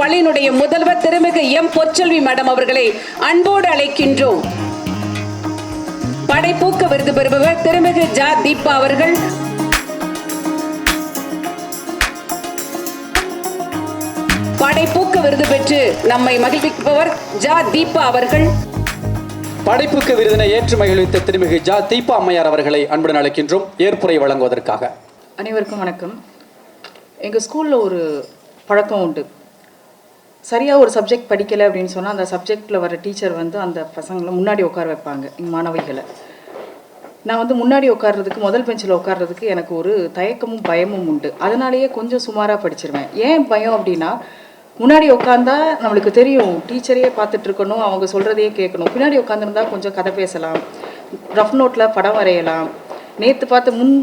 பள்ளியினுடைய முதல்வர் திருமிகு எம். பொற்செல்வி மேடம் அவர்களை அன்போடு அழைக்கின்றோம். படைப்பூக்க விருது பெறுபவர் திருமிகு ஜா. தீபா அவர்கள். படைப்பூக்க விருது பெற்று நம்மை மகிழ்விப்பவர் ஜா. தீபா அவர்கள். படைப்புக்கு விருதினை ஏற்று மகிழ்வித்த திருமிகு ஜா. தீபா அம்மையார் அவர்களை அன்புடன் அழைக்கின்றோம். ஏற்புரை வழங்குவதற்காக. அனைவருக்கும் வணக்கம். எங்கள் ஸ்கூலில் ஒரு பழக்கம் உண்டு. சரியாக ஒரு சப்ஜெக்ட் படிக்கலை அப்படின்னு சொன்னால் அந்த சப்ஜெக்டில் வர டீச்சர் வந்து அந்த பசங்களை முன்னாடி உட்கார வைப்பாங்க எங்கள் மாணவிகளை. நான் வந்து முன்னாடி உட்கார்றதுக்கு முதல் பெஞ்சில் உட்கார்றதுக்கு எனக்கு ஒரு தயக்கமும் பயமும் உண்டு. அதனாலேயே கொஞ்சம் சுமாராக படிச்சிருவேன். ஏன் பயம் அப்படின்னா முன்னாடி உட்காந்தா நம்மளுக்கு தெரியும் டீச்சரையே பார்த்துட்டு இருக்கணும் அவங்க சொல்கிறதையே கேட்கணும். பின்னாடி உட்காந்துருந்தா கொஞ்சம் கதை பேசலாம் ரஃப் நோட்டில் படம் வரையலாம். நேற்று பார்த்து முன்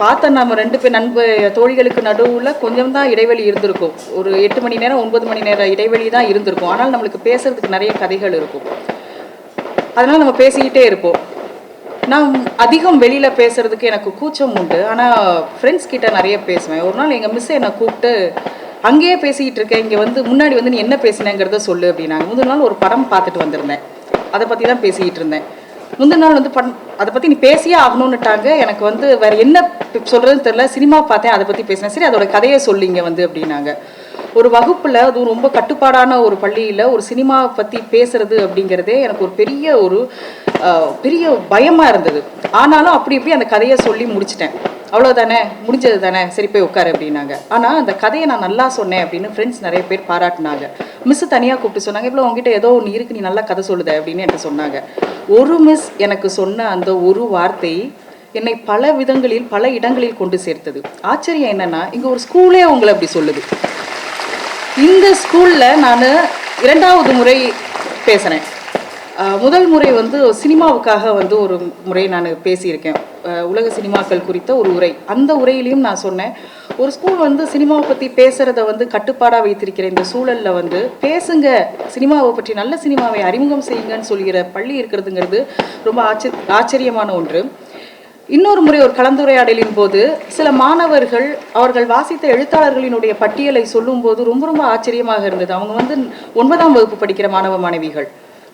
பார்த்த நம்ம ரெண்டு பேர் நண்ப தோழிகளுக்கு நடுவில் கொஞ்சம் தான் இடைவெளி இருந்திருக்கும். ஒரு எட்டு மணி நேரம் ஒன்பது மணி நேரம் இடைவெளி தான் இருந்திருக்கும். ஆனால் நம்மளுக்கு பேசுறதுக்கு நிறைய கதைகள் இருக்கும். அதனால் நம்ம பேசிக்கிட்டே இருப்போம். நான் அதிகம் வெளியில் பேசுறதுக்கு எனக்கு கூச்சம் உண்டு. ஆனால் ஃப்ரெண்ட்ஸ் கிட்ட நிறைய பேசுவேன். ஒரு நாள் எங்கள் மிஸ் என்னை கூப்பிட்டு அங்கேயே பேசிக்கிட்டு இருக்கேன். இங்கே வந்து முன்னாடி வந்து நீ என்ன பேசினேங்கிறத சொல்லு அப்படின்னாங்க. முதல் நாள் ஒரு படம் பார்த்துட்டு வந்திருந்தேன். அதை பற்றி தான் பேசிக்கிட்டு இருந்தேன். முந்தின நாள் வந்து பண் அதை பற்றி நீ பேசியே ஆகணும்னுட்டாங்க. எனக்கு வந்து வேற என்ன சொல்கிறதுன்னு தெரில சினிமா பார்த்தேன் அதை பற்றி பேசினேன். சரி அதோட கதையை சொல்லிங்க வந்து அப்படின்னாங்க. ஒரு வகுப்பில் அது ரொம்ப கட்டுப்பாடான ஒரு பள்ளியில் ஒரு சினிமாவை பற்றி பேசுறது அப்படிங்கிறதே எனக்கு ஒரு பெரிய ஒரு பெரிய பயமாக இருந்தது. ஆனாலும் அப்படி இப்படி அந்த கதையை சொல்லி முடிச்சிட்டேன். அவ்வளோதானே முடிஞ்சது தானே? சரி போய் உட்காரு அப்படின்னாங்க. ஆனால் அந்த கதையை நான் நல்லா சொன்னேன் அப்படின்னு ஃப்ரெண்ட்ஸ் நிறைய பேர் பாராட்டினாங்க. மிஸ் தனியாக கூப்பிட்டு சொன்னாங்க. இப்போ உங்ககிட்ட ஏதோ ஒன்று இருக்கு. நீ நல்லா கதை சொல்லுத அப்படின்னு என்கிட்ட சொன்னாங்க. ஒரு மிஸ் எனக்கு சொன்ன அந்த ஒரு வார்த்தை என்னை பல விதங்களில் பல இடங்களில் கொண்டு சேர்த்தது. ஆச்சரியம் என்னன்னா இங்கே ஒரு ஸ்கூலே உங்களை அப்படி சொல்லுது. இந்த ஸ்கூலில் நான் இரண்டாவது முறை பேசினேன் முதல் முறை வந்து சினிமாவுக்காக வந்து ஒரு முறை நான் பேசியிருக்கேன். உலக சினிமாக்கள் குறித்த ஒரு உரை. அந்த உரையிலையும் நான் சொன்னேன். ஒரு ஸ்கூல் வந்து சினிமாவை பற்றி பேசுகிறத வந்து கட்டுப்பாடாக வைத்திருக்கிற இந்த சூழலில் வந்து பேசுங்க. சினிமாவை பற்றி நல்ல சினிமாவை அறிமுகம் செய்யுங்கன்னு சொல்கிற பள்ளி இருக்கிறதுங்கிறது ரொம்ப ஆச்ச ஆச்சரியமான ஒன்று. இன்னொரு முறை ஒரு கலந்துரையாடலின் போது சில மாணவர்கள் அவர்கள் வாசித்த எழுத்தாளர்களினுடைய பட்டியலை சொல்லும்போது ரொம்ப ரொம்ப ஆச்சரியமாக இருந்தது. அவங்க வந்து ஒன்பதாம் வகுப்பு படிக்கிற மாணவ மாணவிகள்.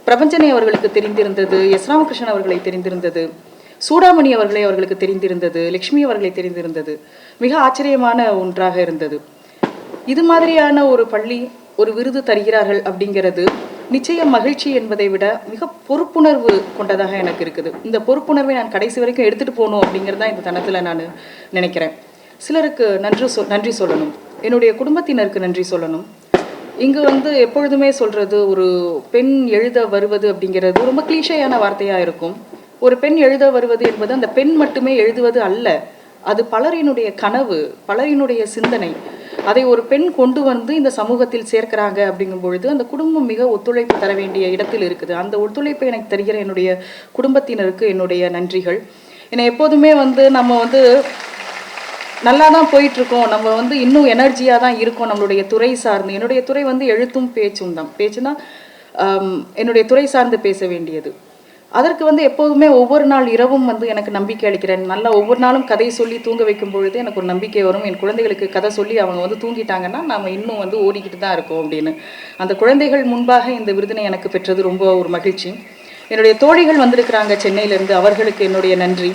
பிரபஞ்சனை அவர்களுக்கு தெரிந்திருந்தது. எஸ் ராமகிருஷ்ணன் அவர்களை தெரிந்திருந்தது. சூடாமணி அவர்களை அவர்களுக்கு தெரிந்திருந்தது லக்ஷ்மி அவர்களை தெரிந்திருந்தது. மிக ஆச்சரியமான ஒன்றாக இருந்தது. இது மாதிரியான ஒரு பள்ளி ஒரு விருது தருகிறார்கள் அப்படிங்கிறது நிச்சயம் மகிழ்ச்சி என்பதை விட மிக பொறுப்புணர்வு கொண்டதாக எனக்கு இருக்குது. இந்த பொறுப்புணர்வை நான் கடைசி வரைக்கும் எடுத்துட்டு போகணும் அப்படிங்கிறதுதான் இந்த தனத்தில் நான் நினைக்கிறேன். சிலருக்கு நன்றி சொல் நன்றி சொல்லணும். என்னுடைய குடும்பத்தினருக்கு நன்றி சொல்லணும். இங்கு வந்து எப்பொழுதுமே சொல்றது ஒரு பெண் எழுத வருவது அப்படிங்கிறது ரொம்ப கிளீஷையான வார்த்தையா இருக்கும். ஒரு பெண் எழுத வருவது என்பது அந்த பெண் மட்டுமே எழுதுவது அல்ல. அது பலரினுடைய கனவு பலரினுடைய சிந்தனை. அதை ஒரு பெண் கொண்டு வந்து இந்த சமூகத்தில் சேர்க்கிறாங்க அப்படிங்கும் பொழுது அந்த குடும்பம் மிக ஒத்துழைப்பு தர வேண்டிய இடத்தில் இருக்குது. அந்த ஒத்துழைப்பை எனக்கு தருகிற என்னுடைய குடும்பத்தினருக்கு என்னுடைய நன்றிகள். ஏன்னா எப்போதுமே வந்து நம்ம வந்து நல்லா தான் போயிட்டுருக்கோம். நம்ம வந்து இன்னும் எனர்ஜியாக தான் இருக்கோம் நம்மளுடைய துறை சார்ந்து. என்னுடைய துறை வந்து எழுத்தும் பேச்சும் தான். பேச்சுன்னா என்னுடைய துறை சார்ந்து பேச வேண்டியது. அதற்கு வந்து எப்போதுமே ஒவ்வொரு நாள் இரவும் வந்து எனக்கு நம்பிக்கை அளிக்கிறேன். நல்லா ஒவ்வொரு நாளும் கதை சொல்லி தூங்க வைக்கும் பொழுது எனக்கு ஒரு நம்பிக்கை வரும். என் குழந்தைகளுக்கு கதை சொல்லி அவங்க வந்து தூங்கிட்டாங்கன்னா நம்ம இன்னும் வந்து ஓடிக்கிட்டு தான் இருக்கோம் அப்படின்னு. அந்த குழந்தைகள் முன்பாக இந்த விருதினை எனக்கு பெற்றது ரொம்ப ஒரு மகிழ்ச்சி. என்னுடைய தோழிகள் வந்திருக்கிறாங்க சென்னையிலேருந்து. அவர்களுக்கு என்னுடைய நன்றி.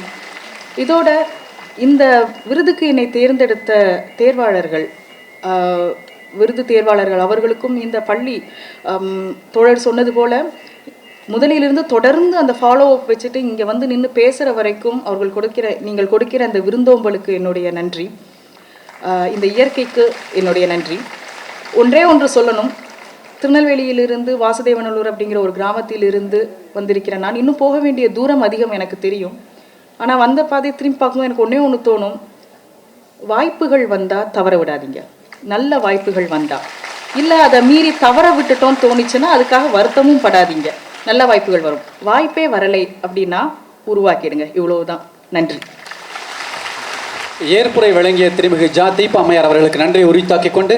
இதோட இந்த விருதுக்கு என்னை தேர்ந்தெடுத்த தேர்வாளர்கள் விருது தேர்வாளர்கள் அவர்களுக்கும் இந்த பள்ளி தோழர் சொன்னது போல முதலிலிருந்து தொடர்ந்து அந்த ஃபாலோ அப் வச்சுட்டு இங்கே வந்து நின்று பேசுகிற வரைக்கும் அவர்கள் கொடுக்கிற நீங்கள் கொடுக்கிற அந்த விருந்தோம்பலுக்கு என்னுடைய நன்றி. இந்த இயற்கைக்கு என்னுடைய நன்றி. ஒன்றே ஒன்று சொல்லணும். திருநெல்வேலியிலிருந்து வாசுதேவநல்லூர் அப்படிங்கிற ஒரு கிராமத்திலிருந்து வந்திருக்கிறேன் நான் இன்னும் போக வேண்டிய தூரம் அதிகம் எனக்கு தெரியும். ஆனால் வந்த பாதை திரும்பி பார்க்கும்போது எனக்கு ஒன்றே ஒன்று தோணும். வாய்ப்புகள் வந்தால் தவற விடாதீங்க. நல்ல வாய்ப்புகள் வந்தால் இல்லை அதை மீறி தவற விட்டுட்டோம் தோணுச்சுன்னா அதுக்காக வருத்தமும் படாதீங்க. நல்ல வாய்ப்புகள் வரும். வாய்ப்பே வரலை அப்படின்னா உருவாக்கிடுங்க. இவ்வளவுதான். நன்றி. ஏற்புரை வழங்கிய திருமிகு ஜா தீபா அம்மையார் அவர்களுக்கு நன்றி உரித்தாக்கிக் கொண்டு